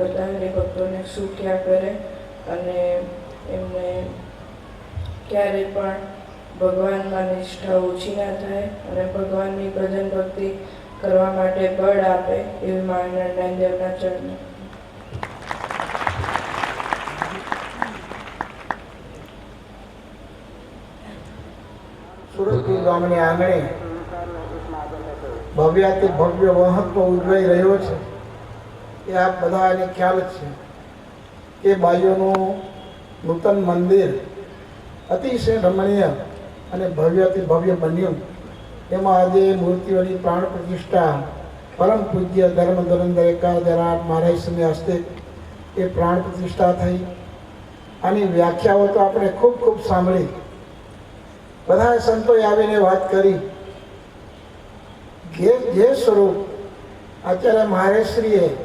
બધા હરિભક્તોને સુખ્યા કરે અને એમને ક્યારે પણ ભગવાનમાં નિષ્ઠા ઓછી ના થાય અને ભગવાનની ભજન ભક્તિ કરવા માટે બળ આપે એવી માનનારાયણ દેવના ચરણ સુરતથી ગામની આંગણે ભવ્યાથી ભવ્ય મહત્વ ઉજવાઈ રહ્યો છે. એ બધા બધાને ખ્યાલ જ છે કે બાઈઓનું નૂતન મંદિર અતિશય રમણીય અને ભવ્યથી ભવ્ય બન્યું. એમાં આજે મૂર્તિઓની પ્રાણ પ્રતિષ્ઠા, પરમ પૂજ્ય ધર્મ ધરંદર મહારાજ સમય હસ્તે એ પ્રાણ પ્રતિષ્ઠા થઈ. આની વ્યાખ્યાઓ તો આપણે ખૂબ ખૂબ સાંભળી. બધા સંતોએ આવીને વાત કરી. જે જે સ્વરૂપ અત્યારે મહારેશ્રીએ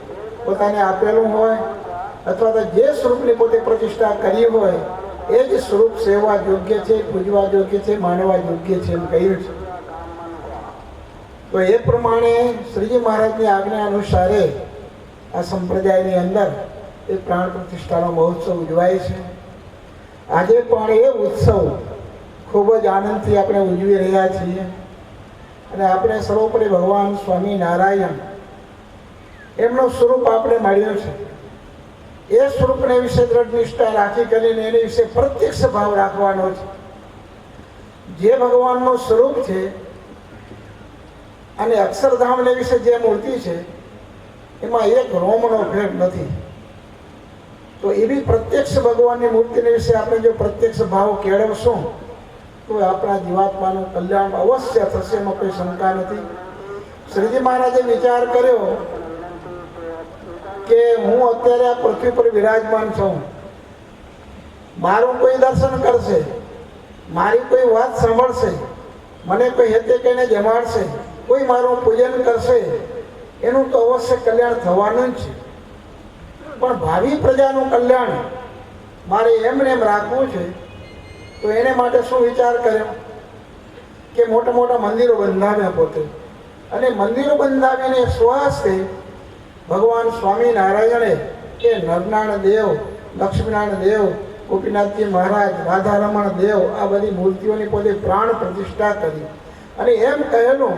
પોતાને આપેલું હોય અથવા તો જે સ્વરૂપની પોતે પ્રતિષ્ઠા કરી હોય, એ જ સ્વરૂપ સેવા યોગ્ય છે, પૂજવા યોગ્ય છે, માનવા યોગ્ય છે એમ કહ્યું છે. તો એ પ્રમાણે શ્રીજી મહારાજની આજ્ઞા અનુસારે આ સંપ્રદાયની અંદર એ પ્રાણ પ્રતિષ્ઠાનો મહોત્સવ ઉજવાય છે. આજે પણ એ ઉત્સવ ખૂબ જ આનંદથી આપણે ઉજવી રહ્યા છીએ. અને આપણે સર્વોપરી ભગવાન સ્વામી નારાયણ એમનું સ્વરૂપ આપણે મળ્યું છે. એ સ્વરૂપને વિશે દ્રઢ નિષ્ઠા રાખી કરીને એની વિશે પ્રત્યક્ષ ભાવ રાખવાનો છે. જે ભગવાનનું સ્વરૂપ છે અને અક્ષરધામને વિશે જે મૂર્તિ છે, એમાં એક રોમનો ભેદ નથી. તો એવી પ્રત્યક્ષ ભગવાનની મૂર્તિને વિશે આપણે જો પ્રત્યક્ષ ભાવ કેળવશું, તો આપણા જીવાત્માનું કલ્યાણ અવશ્ય થશે, એમાં કોઈ શંકા નથી. શ્રીજી મહારાજે વિચાર કર્યો કે હું અત્યારે આ પૃથ્વી પર વિરાજમાન છું. મારું કોઈ દર્શન કરશે. મારી કોઈ વાત સાંભળશે. મને કોઈ હેતે કહીને જમાડશે. કોઈ મારું પૂજન કરશે. એનું તો અવશ્ય કલ્યાણ થવાનું જ છે. પણ ભાવિ પ્રજાનું કલ્યાણ મારે એમને એમ રાખવું છે, તો એને માટે શું વિચાર કર્યો? કે મોટા મોટા મંદિરો બંધાવ્યા પોતે. અને મંદિરો બંધાવીને સ્વહસ્તે ભગવાન સ્વામિનારાયણે કે નરનારાયણ દેવ, લક્ષ્મીનારાયણ દેવ, ગોપીનાથજી મહારાજ, રાધારમણ દેવ આ બધી મૂર્તિઓની પોતે પ્રાણ પ્રતિષ્ઠા કરી. અને એમ કહેલું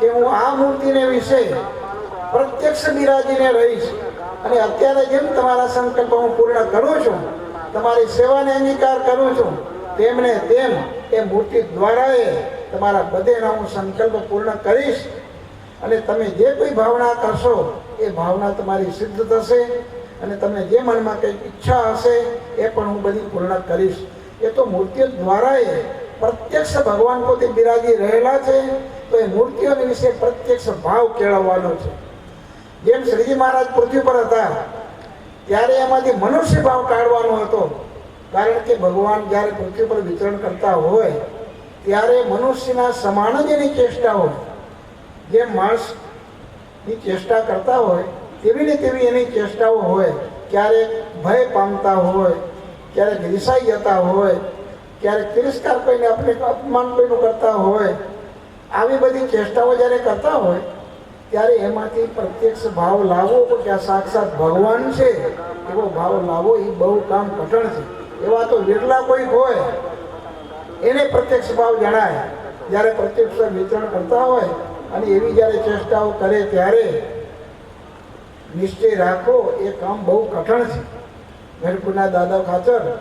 કે હું આ મૂર્તિને વિશે પ્રત્યક્ષ બિરાજીને રહીશ. અને અત્યારે જેમ તમારા સંકલ્પ હું પૂર્ણ કરું છું, તમારી સેવાને અંગીકાર કરું છું, તેમને તેમ એ મૂર્તિ દ્વારા તમારા બધેના હું સંકલ્પ પૂર્ણ કરીશ. અને તમે જે કોઈ ભાવના કરશો, એ ભાવના તમારી સિદ્ધ થશે અને તમને જે મનમાં કંઈક ઈચ્છા હશે, એ પણ હું બધી પૂર્ણ કરીશ. એ તો મૂર્તિઓ દ્વારા એ પ્રત્યક્ષ ભગવાન પોતે બિરાજી રહેલા છે, તો એ મૂર્તિઓને વિશે પ્રત્યક્ષ ભાવ કેળવવાનો છે. જેમ શ્રીજી મહારાજ પૃથ્વી પર હતા, ત્યારે એમાંથી મનુષ્ય ભાવ કાઢવાનો હતો. કારણ કે ભગવાન જ્યારે પૃથ્વી પર વિતરણ કરતા હોય, ત્યારે મનુષ્યના સમાન જ એની ચેષ્ટા હોય. જેમ માણસની ચેષ્ટા કરતા હોય, તેવી ને તેવી એની ચેષ્ટાઓ હોય. ક્યારેક ભય પામતા હોય ક્યારેક રિસાઈ જતા હોય ક્યારેક તિરસ્કાર કરીને આપણે અપમાન કોઈનું કરતા હોય, આવી બધી ચેષ્ટાઓ જ્યારે કરતા હોય, ત્યારે એમાંથી પ્રત્યક્ષ ભાવ લાવવો કે આ સાક્ષાત ભગવાન છે? એવો ભાવ લાવવો એ બહુ કામ કઠણ છે. એવા તો વિરલા કોઈ હોય, એને પ્રત્યક્ષ ભાવ જણાય. જ્યારે પ્રત્યક્ષ વિતરણ કરતા હોય અને એવી જ્યારે ચેષ્ટાઓ કરે ત્યારે નિશ્ચય રાખો, એ કામ બહુ કઠણ છે. ભરપુરના દાદા ખાચર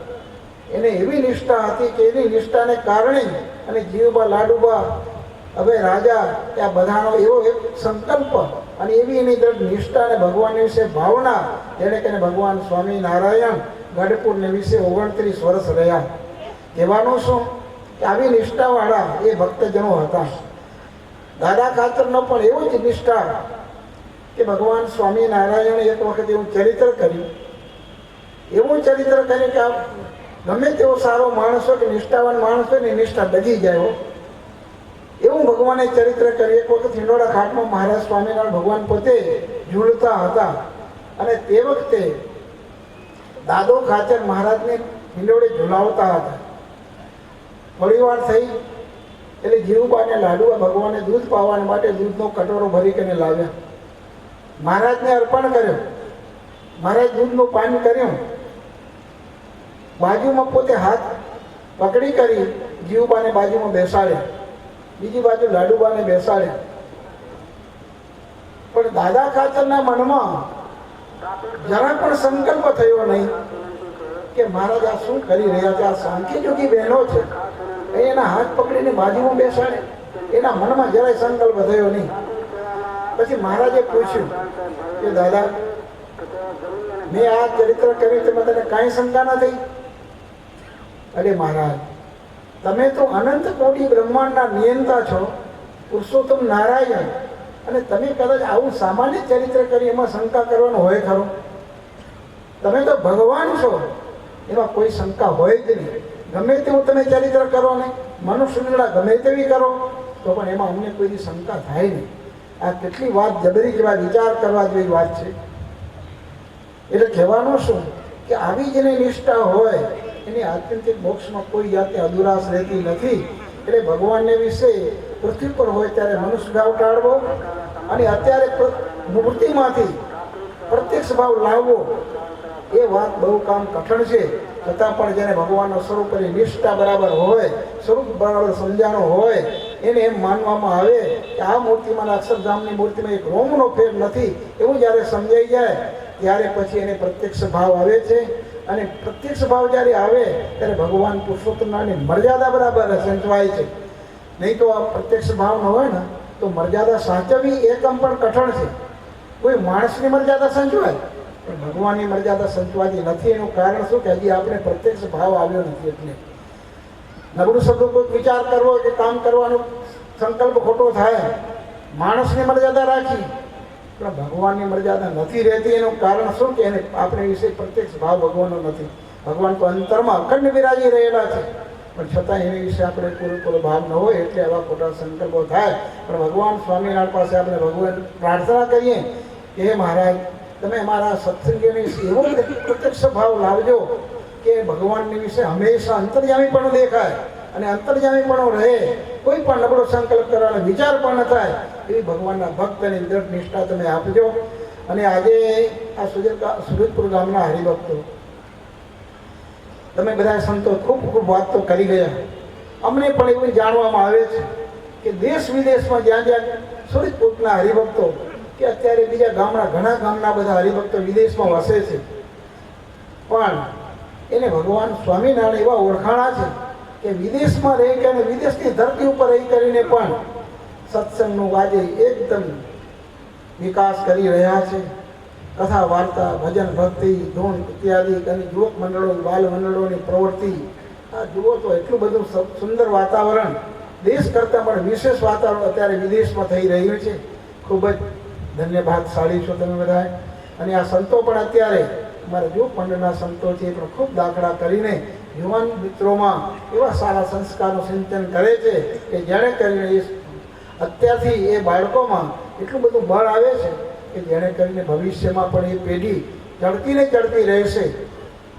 એને એવી નિષ્ઠા હતી કે એની નિષ્ઠાને કારણે અને જીવબા લાડુબા, હવે રાજા ત્યાં બધાનો એવો એક સંકલ્પ અને એવી એની દ્રઢ નિષ્ઠા અને ભગવાનની વિશે ભાવના જેને કહે ભગવાન સ્વામિનારાયણ ગઢપુરને વિશે ઓગણત્રીસ વર્ષ રહ્યા. કહેવાનું શું? કે આવી નિષ્ઠાવાળા એ ભક્તજનો હતા. દાદા ખાતરનો પણ એવો જ નિષ્ઠા કે ભગવાન સ્વામિનારાયણે એક વખત એવું ચરિત્ર કર્યું. એવું ચરિત્ર કર્યું કે આ ગમે તેવો સારો માણસ હોય કે નિષ્ઠાવાન માણસ હોય ને નિષ્ઠા ડગી જાય એવું ભગવાને ચરિત્ર કર્યું. એક વખત હિંડોળા ઘાટમાં મહારાજ સ્વામિનારાયણ ભગવાન પોતે ઝૂલતા હતા અને તે વખતે દાદો ખાચર મહારાજને હિંડોળે ઝુલાવતા હતા. થોડી વાર થઈ એટલે જીવુબાને લાડુએ ભગવાને દૂધ પાવા માટે દૂધનો કટોરો ભરી કરીને લાવ્યા. મહારાજને અર્પણ કર્યો. મહારાજ દૂધનું પાન કર્યું. બાજુમાં પોતે હાથ પકડી કરી જીવબાને બાજુમાં બેસાડ્યા. બીજી બાજુ લાડુબાને બેસાડ્યા. પણ દાદા ખાચરના મનમાં જરા પણ સંકલ્પ થયો નહીં કે મહારાજ આ શું કરી રહ્યા છે? આ શાંતિ જોગી બહેનો છે. એના હાથ પકડીને બાજુમાં બેસાડે. એના મનમાં જરાય સંકલ્પ થયો નહીં. પછી મહારાજે પૂછ્યું કે દાદા, મેં આ ચરિત્ર કર્યું તેમાં તને કાંઈ શંકા ન થઈ અરે મહારાજ, તમે તો અનંત કોટી બ્રહ્માંડના નિયંતા છો, પુરુષોત્તમ નારાયણ, અને તમે કદાચ આવું સામાન્ય ચરિત્ર કરી એમાં શંકા કરવાનો હોય ખરો? તમે તો ભગવાન છો, એમાં કોઈ શંકા હોય જ નહીં. ગમે તેવું તમે ચરિત્ર કરો ને મનુષ્યના ગમે તેવી કરો, તો પણ એમાં અમને કોઈ શંકા થાય નહીં. આ કેટલી વાત જબરી જેવા વિચાર કરવા જેવી વાત છે. એટલે કહેવાનું શું? કે આવી જેની નિષ્ઠા હોય, એની આત્યંતિક મોક્ષમાં કોઈ જાતે અધુરાશ રહેતી નથી. એટલે ભગવાનને વિશે પૃથ્વી પર હોય ત્યારે મનુષ્ય ભાવ ટાળવો અને અત્યારે મૂર્તિમાંથી પ્રત્યક્ષ ભાવ લાવવો, એ વાત બહુ કામ કઠણ છે. છતાં પણ જેને ભગવાનના સ્વરૂપની નિષ્ઠા બરાબર હોય, સ્વરૂપ બરાબર સમજાણો હોય, એને એમ માનવામાં આવે કે આ મૂર્તિમાં અક્ષરધામની મૂર્તિમાં એક રોમનો ફેર નથી. એવું જ્યારે સમજાઈ જાય, ત્યારે પછી એને પ્રત્યક્ષ ભાવ આવે છે. અને પ્રત્યક્ષ ભાવ જ્યારે આવે, ત્યારે ભગવાન પુરુષોત્તમની મર્યાદા બરાબર સંચવાય છે. નહીં તો આ પ્રત્યક્ષ ભાવ ન હોય ને, તો મર્યાદા સાચવવી એકમ પણ કઠણ છે. કોઈ માણસની મર્યાદા સંચવાય પણ ભગવાનની મર્યાદા સંચવાતી નથી. એનું કારણ શું કે હજી આપણે પ્રત્યક્ષ ભાવ આવ્યો નથી એટલે. નબળું શબ્દો કોઈક વિચાર કરવો કે કામ કરવાનો સંકલ્પ ખોટો થાય. માણસની મર્યાદા રાખી. પણ ભગવાનની મર્યાદા નથી રહેતી. એનું કારણ શું કે એને આપણે વિશે પ્રત્યક્ષ ભાવ ભગવાનનો નથી. ભગવાન તો અંતરમાં અખંડ બિરાજી રહેલા છે. પણ છતાં એની વિશે આપણે પૂરેપૂરો ભાવ ન હોય એટલે આવા ખોટા સંકલ્પો થાય. પણ ભગવાન સ્વામિનારાયણ પાસે આપણે ભગવાન પ્રાર્થના કરીએ કે મહારાજ તમે અમારા સત્સંગીઓની એવો પ્રત્યક્ષ ભાવ લાવજો કે ભગવાનની વિશે હંમેશા અંતર્યામી પણ દેખાય અને અંતર્યામી પણ રહે. કોઈ પણ નબળો સંકલ્પ કરવાનો વિચાર પણ ન થાય એવી ભગવાનના ભક્તની દ્રઢ નિષ્ઠા તમે આપજો. અને આજે આ સુરત સુરતપુર ગામના હરિભક્તો, તમે બધા સંતો ખૂબ ખૂબ વાત તો કરી ગયા. અમને પણ એવું જાણવામાં આવે છે કે દેશ વિદેશમાં જ્યાં જ્યાં સુરજપુરના હરિભક્તો કે અત્યારે બીજા ગામના ઘણા ગામના બધા હરિભક્તો વિદેશમાં વસે છે. પણ એને ભગવાન સ્વામિનારાયણ એવા ઓળખાણા છે કે વિદેશમાં રહી કે અને વિદેશની ધરતી ઉપર રહી કરીને પણ સત્સંગનું આજે એકદમ વિકાસ કરી રહ્યા છે. કથા, વાર્તા, ભજન, ભક્તિ, ધૂન ઇત્યાદિ અને યુવક મંડળો, બાલ મંડળોની પ્રવૃત્તિ. આ જુઓ તો એટલું બધું સુંદર વાતાવરણ. દેશ કરતાં પણ વિશેષ વાતાવરણ અત્યારે વિદેશમાં થઈ રહ્યું છે. ખૂબ જ ધન્યવાદશાળી છો તમે બધા અને આ સંતો પણ અત્યારે, અમારા જો પંડના સંતો છે, એ પણ ખૂબ દાખલા કરીને યુવાન મિત્રોમાં એવા સારા સંસ્કારનું સિંચન કરે છે કે જેણે કરીને એ અત્યારથી એ બાળકોમાં એટલું બધું બળ આવે છે કે જેણે કરીને ભવિષ્યમાં પણ એ પેઢી ચડતી ને ચડતી રહેશે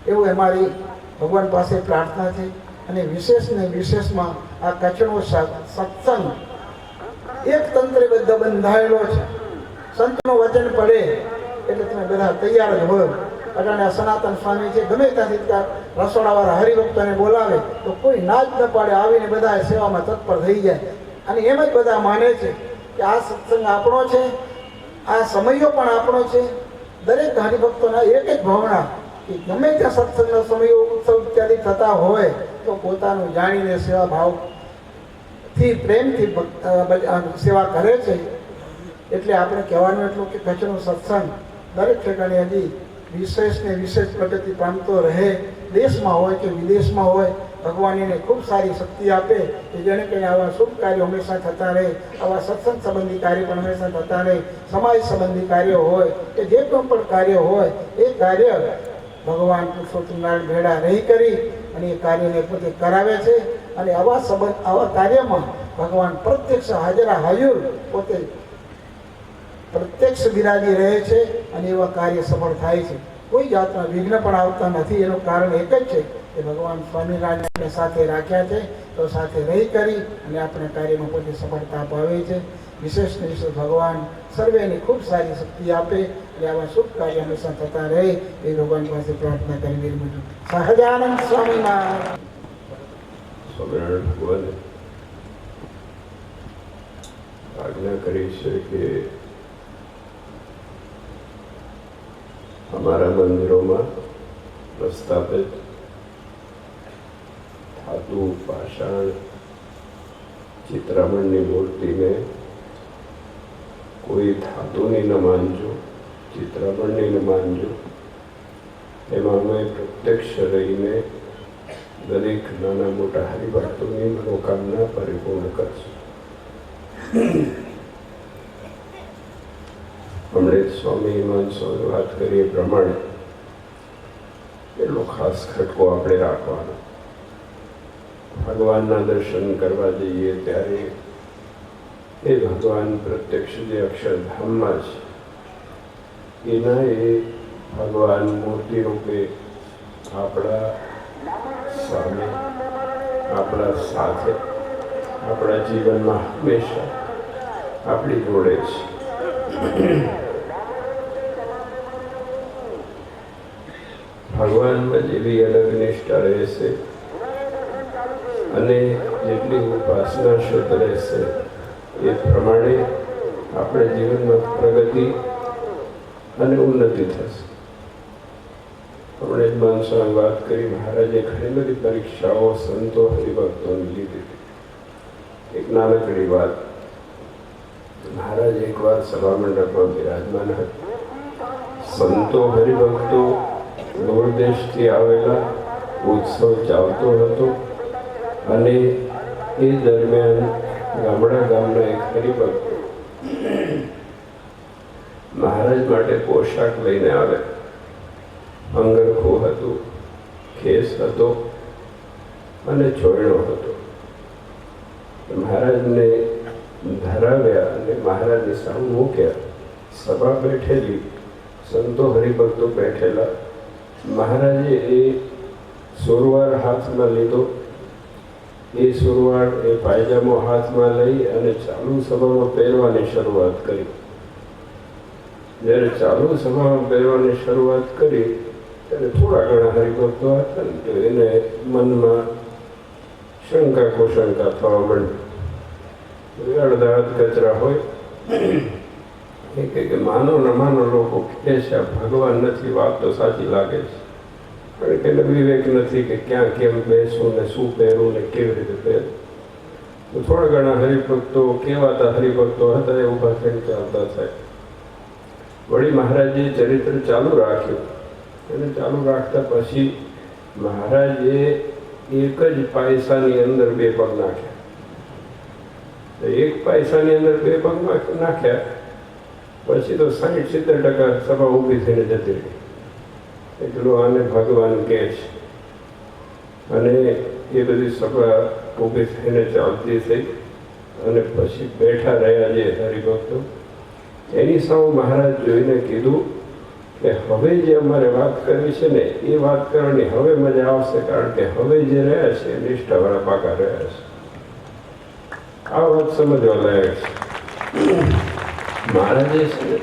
એવું અમારી ભગવાન પાસે પ્રાર્થના છે. અને વિશેષ ને વિશેષમાં આ કચ્છનો સત- સત્સંગ એક તંત્રબદ્ધ બંધાયેલો છે. સંતનું વચન પડે એટલે તમે બધા તૈયાર જ હોય. અટાણે સનાતન સ્વામી છે, ગમે ત્યાંથી ત્યાં રસોડાવાળા હરિભક્તોને બોલાવે, તો કોઈ ના જ ન પાડે, આવીને બધા સેવામાં તત્પર થઈ જાય. અને એમ જ બધા માને છે કે આ સત્સંગ આપણો છે, આ સમયો પણ આપણો છે. દરેક હરિભક્તોના એક જ ભાવના કે ગમે ત્યાં સત્સંગના સમયો, ઉત્સવ ઇત્યાદિ થતા હોય, તો પોતાનું જાણીને સેવા ભાવથી પ્રેમથી સેવા કરે છે. એટલે આપણે કહેવાનું એટલું કે કચ્છનો સત્સંગ દરેક ઠેકાણે હજી વિશેષ ને વિશેષ પ્રગતિ પામતો રહે. દેશમાં હોય કે વિદેશમાં હોય, ભગવાન એને ખૂબ સારી શક્તિ આપે કે જેને કંઈ આવા શુભ કાર્યો હંમેશા થતા રહે, આવા સત્સંગ સંબંધી કાર્ય પણ હંમેશા થતા રહે, સમાજ સંબંધી કાર્યો હોય કે જે કોઈ પણ કાર્ય હોય, એ કાર્ય ભગવાન પુરુષોત્તમ નારાયણ ભેળા રહી કરી અને એ કાર્યને પોતે કરાવે છે. અને આવા સંબંધ, આવા કાર્યમાં ભગવાન પ્રત્યક્ષ હાજરા હાજર પોતે પ્રત્યક્ષ બિરાજી રહે છે અને એવા કાર્ય સફળ થાય છે. કોઈ જાતના વિઘ્ન પણ આવતા નથી. એનું કારણ એક જ છે કે ભગવાન સ્વામિનારાયણ સાથે રાખ્યા છે, તો સાથે રહી કરી અને આપણે કાર્યમાં પોતે સફળતા અપાવે છે. વિશેષ ને વિશેષ ભગવાન સર્વેની ખૂબ સારી શક્તિ આપે અને આવા શુભ કાર્ય હંમેશા થતા રહે એ ભગવાન પાસે પ્રાર્થના કરી વિરમું છું સહજાનંદ સ્વામીના સ્વામિનારાયણ ભગવાન આજ્ઞા કરી છે કે અમારા મંદિરોમાં પ્રસ્થાપિત ધાતુ, પાષાણ, ચિત્રામણની મૂર્તિને કોઈ ધાતુની ન માનજો, ચિત્રામણની ન માનજો. એમાં અમે પ્રત્યક્ષ રહીને દરેક નાના મોટા હરિભક્તોની મનોકામના પરિપૂર્ણ કરશે. જ સ્વામી હિમાંત સ્વામી વાત કરીએ પ્રમાણે એટલો ખાસ ખટકો આપણે રાખવાનો. ભગવાનના દર્શન કરવા જઈએ ત્યારે એ ભગવાન પ્રત્યક્ષ જે અક્ષરધામમાં છે, એના એ ભગવાન મૂર્તિ રૂપે આપણા સામે આપણા સાથે, આપણા જીવનમાં હંમેશા આપણી જોડે છે. ભગવાનમાં જેવી અલગ નિષ્ઠા રહેશે, અને જેટલી ઉપાસના શુદ્ધ રહેશે, એ પ્રમાણે આપણે જીવનમાં પ્રગતિ અને ઉન્નતિ થશે. હમણે જ માણસોને વાત કરી, મહારાજે ઘણી બધી પરીક્ષાઓ સંતો હરિભક્તોને લીધી. એક નાનકડી વાત. મહારાજ એકવાર સભા મંડપમાં બિરાજમાન હતા. સંતો હરિભક્તો દૂર દેશથી આવેલા ઉત્સવ ચાલતો હતો અને એ દરમિયાન ગામડા ગામના એક હરિભક્ત મહારાજ માટે પોશાક લઈને આવે. અંગરખું હતું ખેસ હતો અને જોયણો હતો. મહારાજને ધરાવ્યા અને મહારાજની સામે મૂક્યા. સભા બેઠેલી, સંતો હરિભક્તો બેઠેલા. મહારાજે એ સુરવાર હાથમાં લીધો. એ સુરવાર એ પાયજામો હાથમાં લઈ અને ચાલુ સભામાં પહેરવાની શરૂઆત કરી. જ્યારે ચાલુ સભામાં પહેરવાની શરૂઆત કરી, ત્યારે થોડા ઘણા હરિભક્તો હતા એને મનમાં શંકા કુશંકા થવા માંડી. અડધા કચરા હોય કે માનો ને માનો લોકો કહે છે ભગવાન નથી, વાત તો સાચી લાગે છે. પણ કે વિવેક નથી કે ક્યાં કેમ બેસવું ને શું પહેરવું ને કેવી રીતે પહેરવું થોડા ઘણા હરિભક્તો કેવાતા હરિભક્તો હતા, એ ઊભા થઈને ચાલતા થાય. વળી મહારાજે ચરિત્ર ચાલુ રાખ્યું. એને ચાલુ રાખતા પછી મહારાજે એક જ પાયસાની અંદર બે પગ નાખ્યા. એક પૈસાની અંદર બે પગ નાખ્યા. પછી તો સાઠ સિત્તેર ટકા સભા ઊભી થઈને જતી રહી. એટલું આને ભગવાન કહે છે. અને એ બધી સભા ઊભી થઈને ચાલતી થઈ. અને પછી બેઠા રહ્યા જે હરિભક્તો. એની સામે મહારાજ જોઈને કીધું કે હવે જે અમારે વાત કરવી છે ને, એ વાત કરવાની હવે મજા આવશે કારણ કે હવે જે રહ્યા છે નિષ્ઠાવાળા પાકા રહ્યા છે. આ વાત સમજવા લાયક છે. મહારાજે છે ને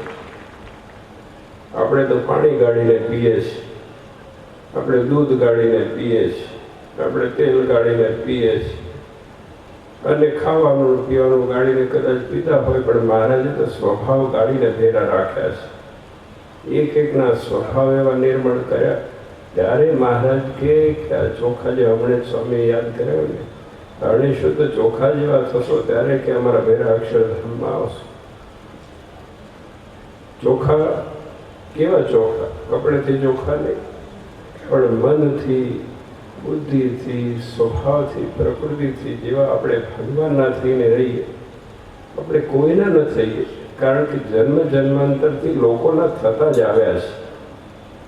આપણે તો પાણી ગાળીને પીએ છીએ. આપણે દૂધ ગાળીને પીએ છીએ. આપણે તેલ ગાળીને પીએ છીએ. અને ખાવાનું પીવાનું ગાળીને કદાચ પીતા હોય પણ મહારાજે તો સ્વભાવ ગાળીને ભેરા રાખ્યા છે. એક એકના સ્વભાવ એવા નિર્માણ કર્યા. ત્યારે મહારાજ કે આ ચોખા જે હમણાં સ્વામી યાદ કર્યો ને અરણી શુદ્ધ ચોખા જેવા થશો ત્યારે કે અમારા ભેરા અક્ષરધામમાં આવશો. ચોખા કેવા ચોખા? કપડેથી ચોખા નહીં, પણ મનથી, બુદ્ધિથી, સ્વભાવથી, પ્રકૃતિથી જેવા આપણે ભગવાનના થઈને રહીએ, આપણે કોઈના ન થઈએ, કારણ કે જન્મ જન્માંતરથી લોકોના થતા જ આવ્યા છે.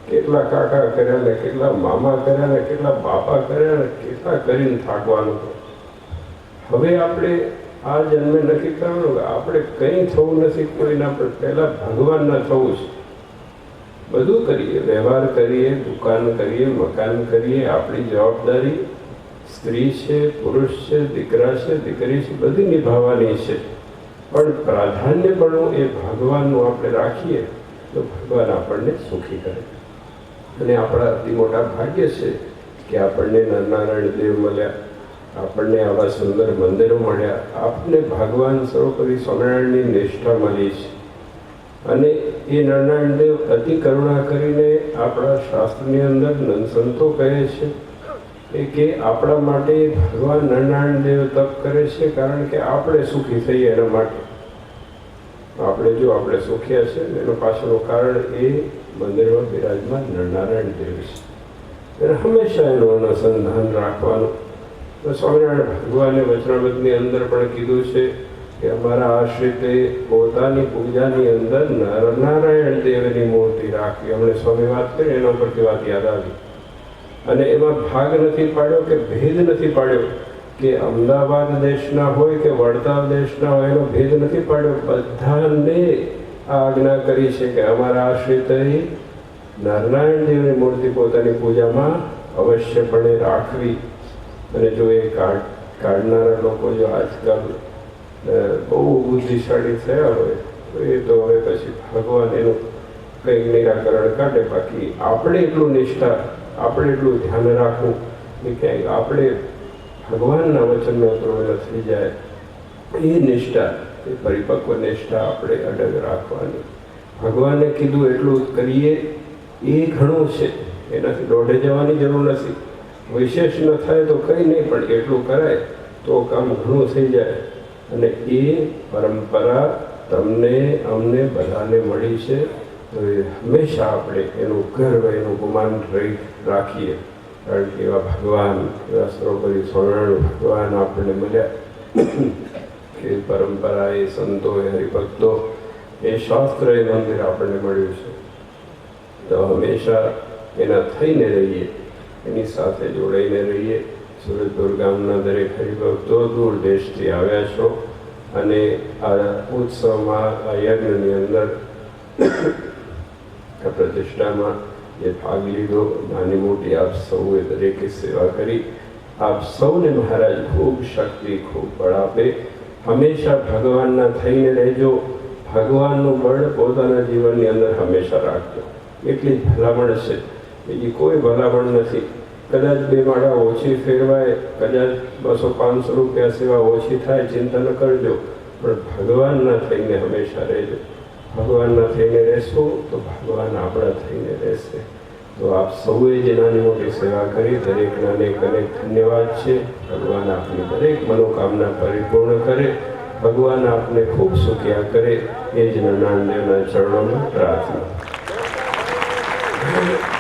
કેટલા કાકા કર્યા ને કેટલા મામા કર્યા ને કેટલા બાપા કર્યા ને કેટલા કરીને થાકવાનું. હવે આપણે આ જન્મે નક્કી કરવાનું કે આપણે કંઈ થવું નથી કોઈના પણ પહેલાં ભગવાનના થવું છે. બધું કરીએ, વ્યવહાર કરીએ, દુકાન કરીએ, મકાન કરીએ, આપણી જવાબદારી સ્ત્રી છે, પુરુષ છે, દીકરા છે, દીકરી છે, બધી નિભાવવાની છે. પણ પ્રાધાન્યપણું એ ભગવાનનું આપણે રાખીએ તો ભગવાન આપણને સુખી કરે. અને આપણા અતિ મોટા ભાગ્ય છે કે આપણને નરનારાયણ દેવ મળ્યા. આપણને આવા સુંદર મંદિરો મળ્યા. આપણને ભગવાન સર્વપરી સ્વામિનારાયણની નિષ્ઠા મળી છે. અને એ નરનારાયણ દેવ અતિ કરુણા કરીને આપણા શાસ્ત્રની અંદર નંદસંતો કહે છે એ કે આપણા માટે ભગવાન નરનારાયણ દેવ તપ કરે છે કારણ કે આપણે સુખી થઈએ એના માટે. આપણે જો આપણે સુખ્યા છે, એનું પાછળનું કારણ એ મંદિરમાં બિરાજમાન નરનારાયણ દેવ છે. હંમેશા એનું અનુસંધાન રાખવાનું. તો સ્વામિનારાયણ, ભગવાને વચનામૃતની અંદર પણ કીધું છે કે અમારા આશ્રિતે પોતાની પૂજાની અંદર નરનારાયણ દેવની મૂર્તિ રાખવી અમને સ્વામી વાત કરી, એના ઉપરથી વાત યાદ આવી. અને એમાં ભાગ નથી પાડ્યો કે ભેદ નથી પાડ્યો કે અમદાવાદ દેશના હોય કે વડતાલ દેશના હોય, એનો ભેદ નથી પાડ્યો. બધાને આજ્ઞા કરી છે કે અમારા આશ્રિતએ નારાયણ દેવની મૂર્તિ પોતાની પૂજામાં અવશ્યપણે રાખવી. અને જો એ કાઢ, કાઢનારા લોકો જો આજકાલ બહુ બુદ્ધિશાળી થયા હોય, તો એ તો હવે પછી ભગવાન એનું કંઈક નિરાકરણ કાઢે. બાકી આપણે એટલું નિષ્ઠા, આપણે એટલું ધ્યાન રાખવું કે ક્યાંક આપણે ભગવાનના વચનનો દ્રોહ થઈ જાય, એ નિષ્ઠા, એ પરિપક્વ નિષ્ઠા આપણે અડગ રાખવાની. ભગવાને કીધું એટલું કરીએ, એ ઘણું છે. એનાથી દોઢે જવાની જરૂર નથી. વિશેષ ન થાય તો કંઈ નહીં, પણ એટલું કરાય તો કામ ઘણું થઈ જાય. અને એ પરંપરા તમને, અમને બધાને મળી છે. એ હંમેશા આપણે એનું ગર્વ, એનું ગુમાન રહી, રાખીએ. કારણ કે એવા ભગવાન, એવા સર્વોપરી સ્વામિનારાયણ ભગવાન આપણને મળ્યા. કે પરંપરા એ સંતો, એ હરિભક્તો, એ શાસ્ત્ર, એ મંદિર આપણને મળ્યું છે. તો હંમેશા એના થઈને રહીએ. એની સાથે જોડાઈને રહીએ. સુરત દુર્ગામના દરેક હરિભક્તો દૂર દેશથી આવ્યા છો અને આ ઉત્સવમાં આ યજ્ઞની અંદર આ પ્રતિષ્ઠામાં જે ભાગ લીધો, નાની મોટી આપ સૌએ દરેકે સેવા કરી. આપ સૌને મહારાજ ખૂબ શક્તિ, ખૂબ બળ આપે. હંમેશા ભગવાનના થઈને રહેજો. ભગવાનનું બળ પોતાના જીવનની અંદર હંમેશા રાખજો. એટલી ભલામણ છે. બીજી કોઈ ભલામણ નથી. કદાચ બે માળા ઓછી ફેરવાય, કદાચ બસો પાંચસો રૂપિયા સેવા ઓછી થાય, ચિંતા ન કરજો. પણ ભગવાનના થઈને હંમેશા રહેજો. ભગવાનના થઈને રહેશો તો ભગવાન આપણા થઈને રહેશે. તો આપ સૌએ જે નાની મોટી સેવા કરી, દરેકના અનેક અનેક ધન્યવાદ છે. ભગવાન આપની દરેક મનોકામના પરિપૂર્ણ કરે. ભગવાન આપને ખૂબ સુખ્યા કરે. એ જ નારાયણ દેવના ચરણોમાં પ્રાર્થના.